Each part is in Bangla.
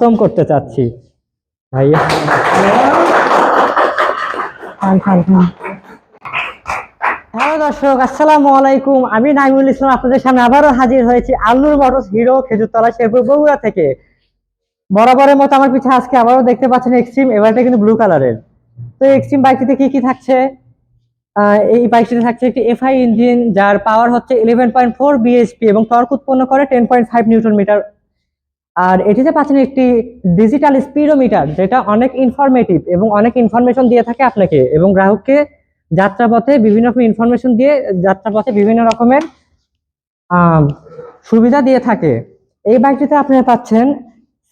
খতম করতে চাচ্ছি। ভাইয়া। খান খান খান হ্যালো দর্শক আসসালামু আলাইকুম। আমি নাইমুল ইসলাম আপনাদের সামনে আবারও হাজির হয়েছি আল্লুর মোটরস হিরো খেজুরতলা শেরপুর বগুড়া থেকে। বরাবরের মতো আমার পিছনে আজকে আবারও দেখতে পাচ্ছেন এক্সট্রিম এবারটা কিন্তু ব্লু কালারের তো এক্সট্রিম বাইকটিতে কি কি থাকছে? এই বাইকটিতে থাকছে একটি এফআই ইঞ্জিন যার পাওয়ার হচ্ছে ইলেভেন পয়েন্ট ফোর বিএসপি এবং টর্ক উৎপন্ন করে ten point five newton metre আর এটিতে পাচ্ছেন একটি ডিজিটাল স্পিডোমিটার যেটা অনেক ইনফরমেটিভ এবং অনেক ইনফরমেশন দিয়ে থাকে আপনাকে এবং গ্রাহককে যাত্রাপথে বিভিন্ন রকম ইনফরমেশন দিয়ে যাত্রাপথে বিভিন্ন রকমের সুবিধা দিয়ে থাকে। এই বাইকটিতে আপনারা পাচ্ছেন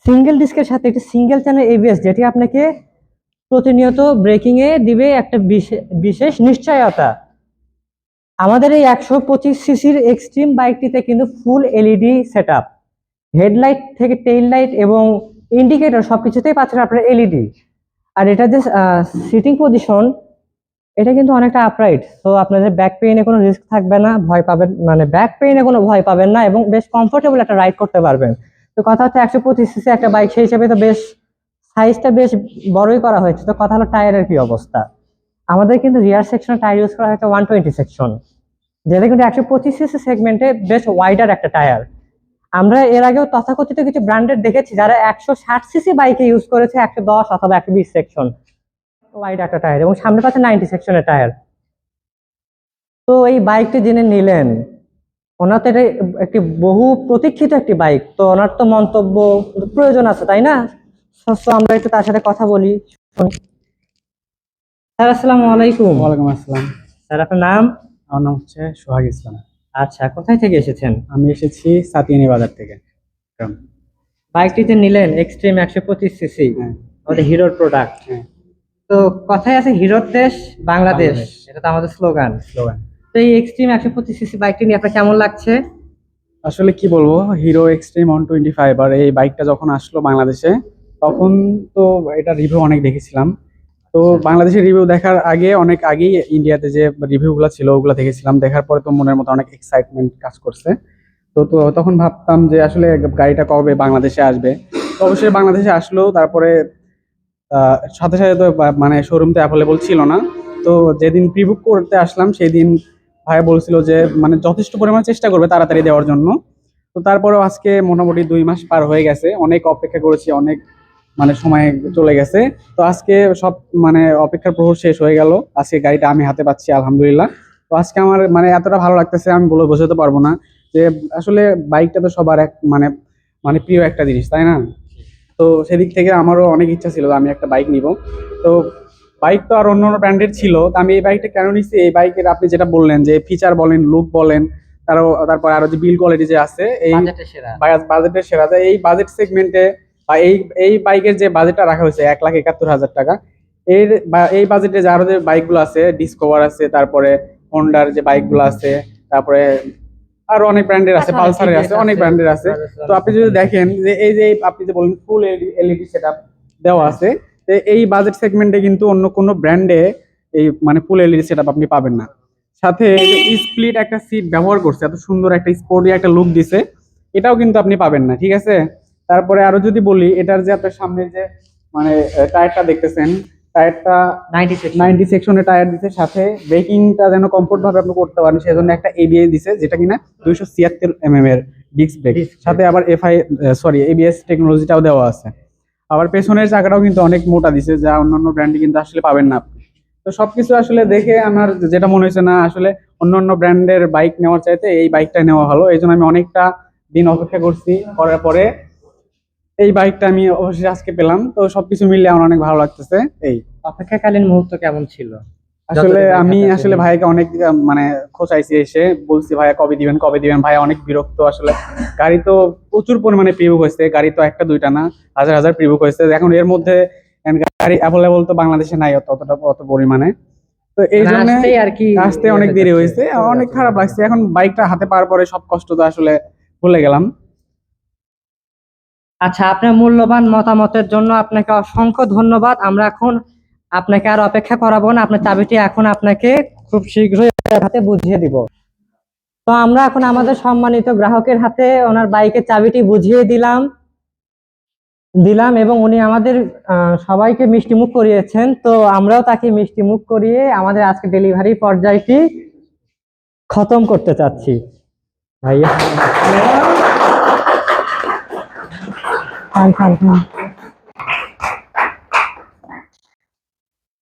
সিঙ্গেল ডিস্কের সাথে একটি সিঙ্গেল চ্যানেল এবিএস যেটি আপনাকে প্রতিনিয়ত ব্রেকিংয়ে দিবে একটা বিশে- বিশেষ নিশ্চয়তা। আমাদের এই একশো পঁচিশ সিসির এক্সট্রিম বাইকটিতে কিন্তু full LED set up headlight থেকে টেইল লাইট এবং ইন্ডিকেটর সব কিছুতেই পাচ্ছেন আপনার এলইডি। আর এটা যে সিটিং পজিশন, এটা কিন্তু অনেকটা আপরাইট। সো আপনাদের ব্যাক পেইনে কোনো রিস্ক থাকবে না, ভয় পাবেন মানে ব্যাক পেইনে কোনো ভয় পাবেন না এবং বেশ কমফোর্টেবল একটা রাইড করতে পারবেন। তো কথা হচ্ছে একশো পঁচিশ সিসি একটা বাইক সেই হিসেবে তো বেশ সাইজটা বেশ বড়ই করা হয়েছে। তো কথা হলো টায়ারের কি অবস্থা? আমাদের কিন্তু রিয়ার সেকশনে টায়ার ইউজ করা হয়েছে ওয়ান টোয়েন্টি সেকশন যেটা কিন্তু একশো পঁচিশ সিসি সেগমেন্টে বেশ ওয়াইডার একটা টায়ার আমরা এর আগেও তথাকথিত কিছু ব্র্যান্ডের দেখেছি যারা একশো ষাট সিসি বাইকে ইউজ করেছে একশো দশ অথবা একশো বিশ সেকশন ওয়াইড একটা টায়ার এবং সামনে পাচ্ছে নাইনটি সেকশনের টায়ার তো এই বাইকটি যিনি নিলেন ওনার তো এটা একটি বহু প্রতীক্ষিত একটি বাইক তো ওনার তো মন্তব্য প্রয়োজন আছে তাই না? So আমরা একটু তার সাথে কথা বলি। শুনি। স্যার আসসালামু আলাইকুম। ওয়ালাইকুম আসসালাম। স্যার আপনার নাম? আমার নাম হচ্ছে সোহাগ ইসলাম। আচ্ছা কোথায় থেকে এসেছেন? আমি এসেছি সাতিয়ানি বাজার থেকে। গ্রাম। বাইকটিতে নিলেন এক্সট্রিম একশো পঁচিশ সিসি হ্যাঁ। আমাদের হিরোর প্রোডাক্ট হ্যাঁ। তো কথায় আছে হিরোর দেশ বাংলাদেশ। বাংলাদেশ। এটা তো আমাদের স্লোগান স্লোগান তো এই এক্সট্রিম একশো পঁচিশ সিসি বাইকটি নিয়ে আপনার কেমন লাগছে? আসলে কি বলব Hero Xtreme one twenty five আর এই বাইকটা যখন আসলো বাংলাদেশে তখন তো এটা রিভিউ অনেক দেখেছিলাম। তো বাংলাদেশের রিভিউ দেখার আগে অনেক আগেই ইন্ডিয়াতে যে রিভিউগুলো ছিল ওগুলো দেখেছিলাম। দেখার পরে তো মনের মতো অনেক এক্সাইটমেন্ট কাজ করছে। তো তো তখন ভাবতাম যে আসলে গাড়িটা কবে বাংলাদেশে আসবে। তো অবশ্যই বাংলাদেশে আসলো তারপরে আহ, সাথে সাথে তো মানে শোরুম তো অ্যাভেলেবল ছিল না। তো যেদিন প্রিবুক করতে আসলাম সেই দিন ভাই বলছিল যে মানে যথেষ্ট পরিমাণ চেষ্টা করবে তাড়াতাড়ি দেওয়ার জন্য। তো তারপরেও আজকে মোটামুটি দুই মাস পার হয়ে গেছে। অনেক অপেক্ষা করেছি অনেক মানে সময় চলে গেছে। তো আজকে সব মানে অপেক্ষার প্রহর শেষ হয়ে গেল। আজকে গাড়িটা আমি হাতে পাচ্ছি আলহামদুলিল্লাহ। তো আজকে আমার মানে এতটা ভালো লাগতেছে আমি বলে বোঝাতে পারব না যে আসলে বাইকটা তো সবার এক মানে মানে প্রিয় একটা জিনিস তাই না? তো সেদিক থেকে আমারও অনেক ইচ্ছা ছিল আমি একটা বাইক নিব। তো বাইক তো আর অন্য অন্য ব্র্যান্ডের ছিল তো আমি এই বাইকটা কেন নিচ্ছি এই বাইকের আপনি যেটা বললেন যে ফিচার বলেন লুক বলেন তারও তারপর আরও যে বিল কোয়ালিটি যে আছে এই বাজেটের সেরা। বাজেটের সেরা। যায় এই বাজেট সেগমেন্টে বা এই এই বাইকের যে বাজেটটা রাখা হয়েছে এক লাখ একাত্তর হাজার টাকা এর এই বাজেটে যে আরও যে বাইকগুলো আছে ডিসকভার আছে তারপরে হন্ডার যে বাইকগুলো আছে তারপরে আরও অনেক ব্র্যান্ডের আছে পালসারের আছে অনেক ব্র্যান্ডের আছে। তো আপনি যদি দেখেন যে এই যে আপনি যে বলেন ফুল এলইডি সেটআপ দেওয়া আছে এই বাজেট সেগমেন্টে কিন্তু অন্য কোনো ব্র্যান্ডে এই মানে ফুল এলইডি সেটআপ আপনি পাবেন না। সাথে স্প্লিট একটা সিট ব্যবহার করছে এত সুন্দর একটা স্পোর্টি একটা লুক দিছে এটাও কিন্তু আপনি পাবেন না ঠিক আছে? তারপরে আরও যদি বলি এটার যে আপনার সামনে যে মানে টায়ারটা দেখতেছেন টায়ারটা নাইনটি সেকশনে টায়ার দিছে সাথে ব্রেকিংটা যেন কমফোর্ট ভাবে আপনি করতে পারেন সেজন্য একটা এবিএস দিছে যেটা কিনা দুইশো ছিয়াত্তর এমএম এর ডিস্ক ব্রেক সাথে আবার এফআই সরি এবিএস টেকনোলজিটাও দেওয়া আছে। আবার পেছনের চাকাটাও কিন্তু অনেক মোটা দিছে যা অন্যান্য ব্র্যান্ডে কিন্তু আসলে পাবেন না আপনি। তো সবকিছু আসলে দেখে আমার যেটা মনে হয়েছে না আসলে অন্য অন্য ব্র্যান্ডের বাইক নেওয়ার চাইতে এই বাইকটা নেওয়া ভালো। এই জন্য আমি অনেকটা দিন অপেক্ষা করছি করার পরে এই বাইকটা আমি অবশ্যই আজকে পেলাম। তো সবকিছু মিলিয়ে আমার অনেক ভালো লাগতেছে। এই। অপেক্ষাকালীন মুহূর্ত কেমন ছিল? আসলে আমি আসলে ভাইকে অনেক মানে খোঁচাইছি এসে। বলছি ভাইয়া কবে দিবেন কবে দিবেন? ভাইয়া অনেক বিরক্ত আসলে। গাড়ি তো প্রচুর পরিমাণে প্রিবুক হয়েছে। গাড়ি তো একটা দুইটা না হাজার হাজার প্রিবুক হয়েছে। এখন এর মধ্যে গাড়ি অ্যাভেলেবল তো বাংলাদেশে নাই অতটা অত পরিমাণে। তো এই মানে জন্য আর কি আসতে অনেক দেরি হয়েছে। অনেক খারাপ লাগছে। এখন বাইকটা হাতে পাওয়ার পরে সব কষ্ট তো আসলে ভুলে গেলাম। আচ্ছা আপনার মূল্যবান মতামতের জন্য আপনাকে অসংখ্য ধন্যবাদ। আমরা এখন আপনাকে আর অপেক্ষা করাবো না। আপনার চাবিটি এখন আপনাকে খুব শীঘ্রই হাতে বুঝিয়ে দিব। তো আমরা এখন আমাদের সম্মানিত গ্রাহকের হাতে ওনার বাইকের চাবিটি বুঝিয়ে দিলাম। দিলাম এবং উনি আমাদের সবাইকে মিষ্টি মুখ করিয়েছেন। তো আমরাও তাকে মিষ্টি মুখ করিয়ে আমাদের আজকে ডেলিভারি পর্যায়টি খতম করতে চাচ্ছি। ভাইয়া। on crime. Mm.